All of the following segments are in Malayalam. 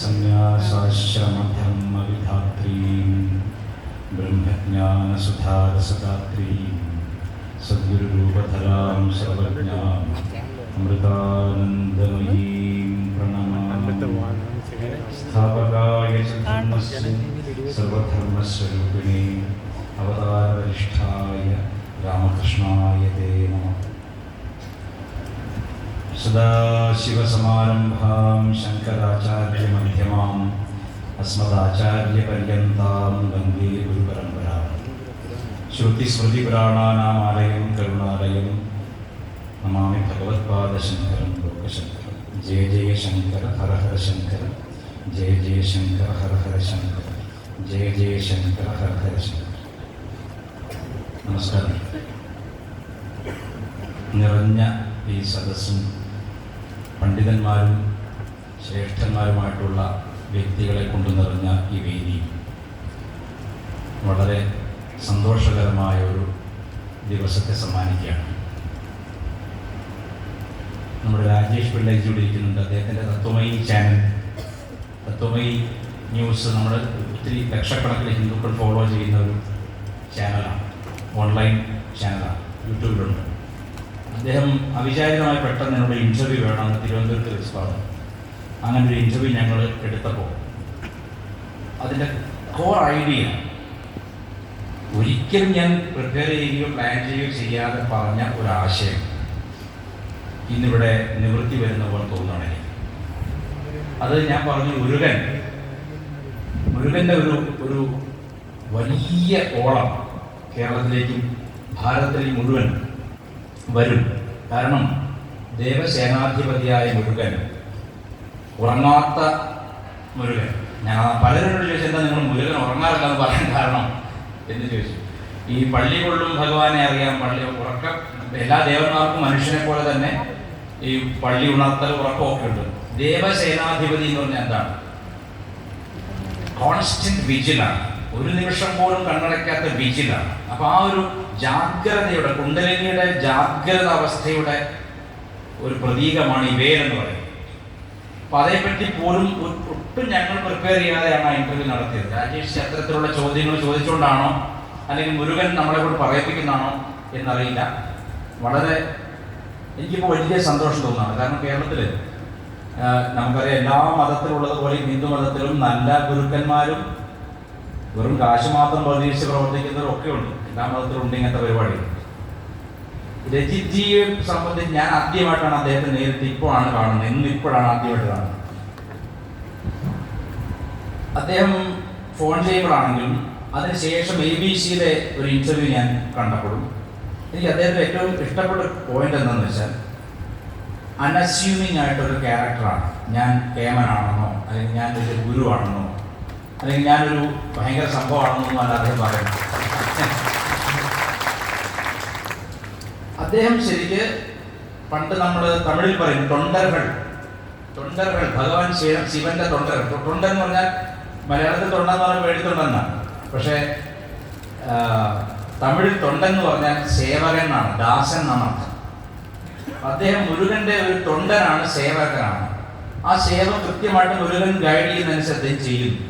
संन्यासाश्रमब्रह्मविधात्रीं ब्रह्मज्ञानसुधारसदात्रीं सद्गुरुरूपधरां सर्वज्ञाम् अमृतानन्दमयीं प्रणमामि। स्थापकाय च धर्मस्य सर्वधर्मस्वरूपिणे अवतारवरिष्ठाय रामकृष्णाय ते नमः। സദാശിവസമാരംഭാം ശങ്കരാചാര്യമധ്യമാം അസ്മദാചാര്യപര്യന്താം വന്ദേ ഗുരുപരമ്പരാ ശ്രുതിസ്മൃതിപുരാണാനാമാലയം കരുണാലയം നമാമി ഭഗവത്പാദശങ്കരം ലോകശങ്കരം. ജയ ജയ ശങ്കര ഹര ഹര ശങ്കര. ജയ ജയ ശങ്കര ഹര ഹര ശങ്കര. ജയ ജയ ശങ്കര ഹര ഹര ശങ്കര. നമസ്കാരം. നിറഞ്ഞ ഈ സദസ്സും പണ്ഡിതന്മാരും ശ്രേഷ്ഠന്മാരുമായിട്ടുള്ള വ്യക്തികളെ കൊണ്ടു നിറഞ്ഞ ഈ വേദി വളരെ സന്തോഷകരമായ ഒരു ദിവസത്തെ സമ്മാനിക്കുകയാണ്. നമ്മുടെ രാജേഷ് പിള്ളേജ് ഇവിടെ ഇരിക്കുന്നുണ്ട്. അദ്ദേഹത്തിന്റെ തത്വമയി ചാനൽ തത്വമയി ന്യൂസ് നമ്മൾ ഒത്തിരി ലക്ഷക്കണക്കിന് ഹിന്ദുക്കൾ ഫോളോ ചെയ്യുന്ന ഒരു ചാനലാണ് ഓൺലൈൻ ചാനലാണ് യൂട്യൂബിലുണ്ട്. അദ്ദേഹം അവിചാരിതമായി പെട്ടെന്ന് എന്നോട് ഇന്റർവ്യൂ വേണമെന്ന് തിരുവനന്തപുരത്ത് വെച്ച് പറഞ്ഞു അങ്ങനെ ഒരു ഇന്റർവ്യൂ ഞങ്ങൾ എടുത്തപ്പോൾ അതിന്റെ കോർ ഐഡിയ ഒരിക്കലും ഞാൻ പ്രിപ്പയർ ചെയ്യുകയോ പ്ലാൻ ചെയ്യുകയോ ചെയ്യാതെ പറഞ്ഞ ഒരു ആശയം ഇന്നിവിടെ നിവൃത്തി വരുന്ന പോലെ തോന്നുകയാണ് എനിക്ക്. അത് ഞാൻ പറഞ്ഞു മുരുകൻ മുരുകന്റെ ഒരു ഒരു വലിയ ഓളം കേരളത്തിലേക്കും ഭാരതത്തിലേക്കും മുഴുവൻ വരും. കാരണം ദേവസേനാധിപതിയായ മുരുകൻ ഉറങ്ങാത്ത മുരുകൻ. ഞാൻ പലരോട് ചോദിച്ചു എന്താ നിങ്ങൾ മുരുകൻ ഉറങ്ങാറില്ല എന്ന് പറയാൻ കാരണം? എന്ന് ചോദിച്ചു. ഈ പള്ളി കൊള്ളും ഭഗവാനെ അറിയാം. പള്ളി ഉറക്കം എല്ലാ ദേവന്മാർക്കും മനുഷ്യനെ പോലെ തന്നെ ഈ പള്ളി ഉണർത്തൽ ഉറക്കമൊക്കെ ഉണ്ട്. ദേവസേനാധിപതി എന്ന് പറഞ്ഞാൽ എന്താണ്? കോൺസ്റ്റന്റ് വിജിലാണ് ഒരു നിമിഷം പോലും കണ്ണടയ്ക്കാത്ത വിജിലാണ് അപ്പൊ ആ ഒരു ജാഗ്രതയുടെ കുണ്ടലിനിയുടെ ജാഗ്രത അവസ്ഥയുടെ ഒരു പ്രതീകമാണ് ഈ എന്ന് പറയുന്നത്. അപ്പൊ അതേപ്പറ്റി പോലും ഒട്ടും ഞങ്ങൾ പ്രിപ്പയർ ചെയ്യാതെയാണ് ആ ഇന്റർവ്യൂ നടത്തിയത്. രാജേഷ് അത്തരത്തിലുള്ള ചോദ്യങ്ങൾ ചോദിച്ചുകൊണ്ടാണോ അല്ലെങ്കിൽ മുരുകൻ നമ്മളെ കൊണ്ട് പറയിപ്പിക്കുന്നതാണോ എന്നറിയില്ല. വളരെ എനിക്കിപ്പോൾ വലിയ സന്തോഷം തോന്നുന്നു കാരണം കേരളത്തിൽ നമുക്കറിയാം എല്ലാ മതത്തിലുള്ളതുപോലെ ഹിന്ദു മതത്തിലും നല്ല ഗുരുക്കന്മാരും വെറും കാശ് മാത്രം പ്രതീക്ഷിച്ച് പ്രവർത്തിക്കുന്നവരൊക്കെ ഉണ്ട് എല്ലാ മതത്തിലും ഉണ്ട് ഇങ്ങനത്തെ പരിപാടി രജിത് ജിയെ സംബന്ധിച്ച് ഞാൻ ആദ്യമായിട്ടാണ് അദ്ദേഹത്തെ നേരിട്ട് ഇപ്പോഴാണ് കാണുന്നത്. ഇന്ന് ഇപ്പോഴാണ് ആദ്യമായിട്ട് കാണുന്നത്. അദ്ദേഹം ഫോൺ ചെയ്യുമ്പോഴാണെങ്കിലും അതിനുശേഷം എ ബി സിയിലെ ഒരു ഇന്റർവ്യൂ ഞാൻ കണ്ടപ്പോഴും എനിക്ക് അദ്ദേഹത്തിന് ഏറ്റവും ഇഷ്ടപ്പെട്ട പോയിന്റ് എന്താണെന്ന് വെച്ചാൽ അൺഅസ്യൂമിങ് ആയിട്ടൊരു ക്യാരക്ടറാണ് ഞാൻ കേമനാണെന്നോ അല്ലെങ്കിൽ ഞാൻ ഗുരുവാണെന്നോ അല്ലെങ്കിൽ ഞാനൊരു ഭയങ്കര സംഭവമാണെന്നൊന്നും അല്ല അദ്ദേഹം പറയുന്നത്. അദ്ദേഹം ശരിക്ക് പണ്ട് നമ്മൾ തമിഴിൽ പറയും തൊണ്ടകൾ തൊണ്ടകൾ ഭഗവാൻ ശിവ ശിവന്റെ തൊണ്ടകൾ തൊണ്ടൻ എന്ന് പറഞ്ഞാൽ മലയാളത്തിൽ തൊണ്ട എന്ന് പറഞ്ഞാൽ വേടിത്തൊണ്ടെന്നാണ് പക്ഷേ തമിഴിൽ തൊണ്ടൻ എന്ന് പറഞ്ഞാൽ സേവകൻ എന്നാണ് ദാസൻ എന്നാണ് അദ്ദേഹം മുരുകന്റെ ഒരു തൊണ്ടനാണ് സേവകനാണ്. ആ സേവ കൃത്യമായിട്ട് മുരുകൻ ഗൈഡ് ചെയ്യുന്നതനുസരിച്ച് ചെയ്യുന്നു.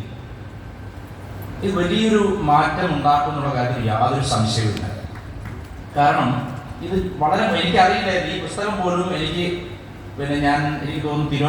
ഇത് വലിയൊരു മാറ്റം ഉണ്ടാക്കുന്നുള്ള കാര്യത്തിൽ യാതൊരു സംശയവുമില്ല. കാരണം ഇത് വളരെ എനിക്കറിയില്ലായിരുന്നു. ഈ പുസ്തകം പോലും എനിക്ക് പിന്നെ ഞാൻ എനിക്ക് തോന്നുന്നു